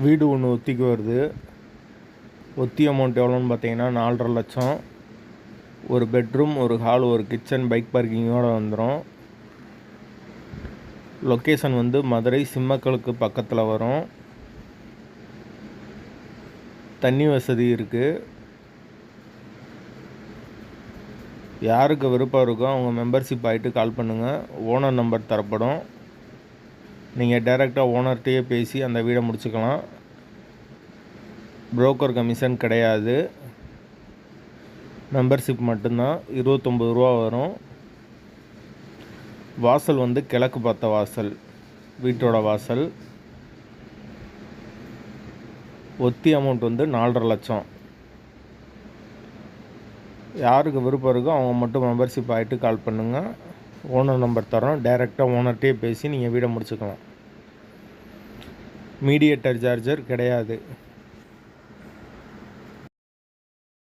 வீடு ஒன்று ஒத்திக்கு வருது. ஒத்தி அமௌண்ட் எவ்வளோன்னு பார்த்தீங்கன்னா நாலரை லட்சம். ஒரு பெட்ரூம் ஒரு ஹால் ஒரு கிச்சன் பைக் பார்க்கிங்கோடு வந்துடும் லொக்கேஷன் வந்து மதுரை சிம்மக்கலுக்கு பக்கத்தில் வரும். தண்ணி வசதி இருக்குது யாருக்கு விருப்பம் இருக்கோ அவங்க மெம்பர்ஷிப் ஆகிட்டு கால் பண்ணுங்கள் ஓனர் நம்பர் தரப்படும். நீங்கள் டைரெக்டாக ஓனர்கிட்டயே பேசி அந்த வீடை முடிச்சுக்கலாம். புரோக்கர் கமிஷன் கிடையாது. மெம்பர்ஷிப் மட்டும்தான். இருபத்தொம்பது ரூபா வரும். வாசல் வந்து கிழக்கு பார்த்த வாசல் வீட்டோட வாசல். ஒத்தி அமௌண்ட் வந்து நாலரை லட்சம். யாருக்கு விருப்பம் இருக்கோ அவங்க மட்டும் மெம்பர்ஷிப் ஆகிட்டு கால் பண்ணுங்கள் ஓனர் நம்பர் தரோம். டைரெக்டாக ஓனர்கிட்டயே பேசி நீங்கள் வீடை முடிச்சுக்கலாம். மீடியேட்டர் சார்ஜர் கிடையாது.